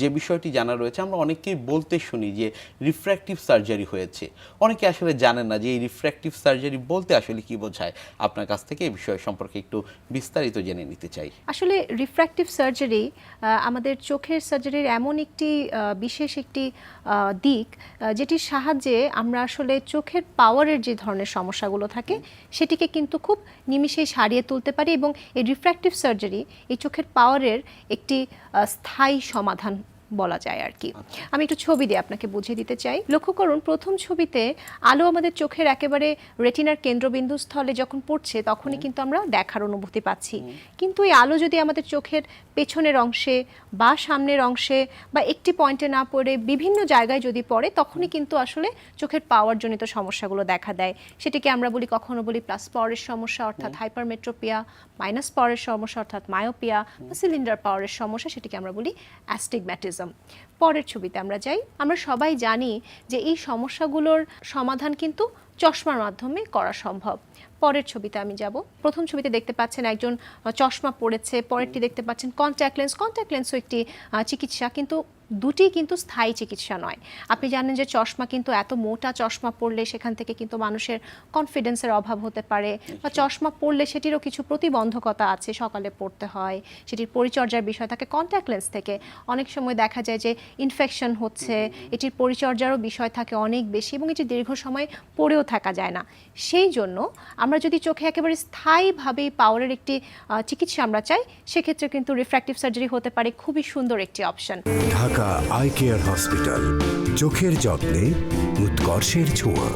যে বিষয়টি জানা রয়েছে, আমরা অনেকেই বলতে শুনি যে রিফ্র্যাক্টিভ সার্জারি হয়েছে। অনেকে আসলে জানেন না যে এই রিফ্র্যাক্টিভ সার্জারি বলতে আসলে কি বোঝায়। আপনার কাছ থেকে এই বিষয় সম্পর্কে একটু বিস্তারিত জেনে নিতে চাই। আসলে রিফ্র্যাক্টিভ সার্জারি আমাদের চোখের সার্জারির এমন একটি বিশেষ একটি দিক যেটির সাহায্যে আমরা আসলে চোখের পাওয়ারের যে ধরনের সমস্যাগুলো থাকে, সেটিকে কিন্তু খুব নিমিষেই সারিয়ে তুলতে পারি এবং এই রিফ্র্যাক্টিভ সার্জারি এই চোখের পাওয়ারের একটি স্থায়ী সমাধান বলা যায় আর কি। আমি একটু ছবি দিয়ে আপনাকে বুঝিয়ে দিতে চাই। লক্ষ্য করুন প্রথম ছবিতে আলো আমাদের চোখের একেবারে রেটিনার কেন্দ্রবিন্দু স্থলে যখন পড়ছে তখনই কিন্তু আমরা দেখার অনুভূতি পাচ্ছি। কিন্তু এই আলো যদি আমাদের চোখের পেছনের অংশে বা সামনের অংশে বা একটি পয়েন্টে না পড়ে বিভিন্ন জায়গায় যদি পড়ে তখনই কিন্তু আসলে চোখের পাওয়ার জনিত সমস্যাগুলো দেখা দেয়। সেটিকে আমরা বলি কখনো বলি প্লাস পাওয়ারের সমস্যা অর্থাৎ হাইপারমেট্রোপিয়া মাইনাস পাওয়ারের সমস্যা অর্থাৎ মায়োপিয়া বা সিলিন্ডার পাওয়ারের সমস্যা সেটিকে আমরা বলি অ্যাস্টিগম্যাটিজম পরের ছবিতে আমরা যাই। আমরা সবাই জানি যে এই সমস্যাগুলোর সমাধান কিন্তু চশমার মাধ্যমে করা সম্ভব। পরের ছবিতে আমি যাব। প্রথম ছবিতে দেখতে পাচ্ছেন একজন চশমা পড়েছে। পরেরটি দেখতে পাচ্ছেন কন্ট্যাক্ট লেন্স কন্ট্যাক্ট লেন্সও একটি চিকিৎসা। কিন্তু দুটি কিন্তু স্থায়ী চিকিৎসা নয়। আপনি জানেন যে চশমা কিন্তু এত মোটা চশমা পড়লে সেখান থেকে কিন্তু মানুষের কনফিডেন্সের অভাব হতে পারে বা চশমা পড়লে সেটিরও কিছু প্রতিবন্ধকতা আছে সকালে পড়তে হয়। সেটির পরিচর্যার বিষয় থাকে কন্ট্যাক্ট লেন্স থেকে। অনেক সময় দেখা যায় যে ইনফেকশন হচ্ছে। এটির পরিচর্যারও বিষয় থাকে অনেক বেশি এবং এটি দীর্ঘ সময় পড়েও থাকা যায় না। সেই জন্য আমরা যদি চোখে একেবারে স্থায়ীভাবে পাওয়ারের একটি চিকিৎসা আমরা চাই, সেক্ষেত্রে কিন্তু রিফ্র্যাক্টিভ সার্জারি হতে পারে খুবই সুন্দর একটি option Dhaka eye care hospital চোখের যত্নে উৎকর্ষের ছোঁয়া।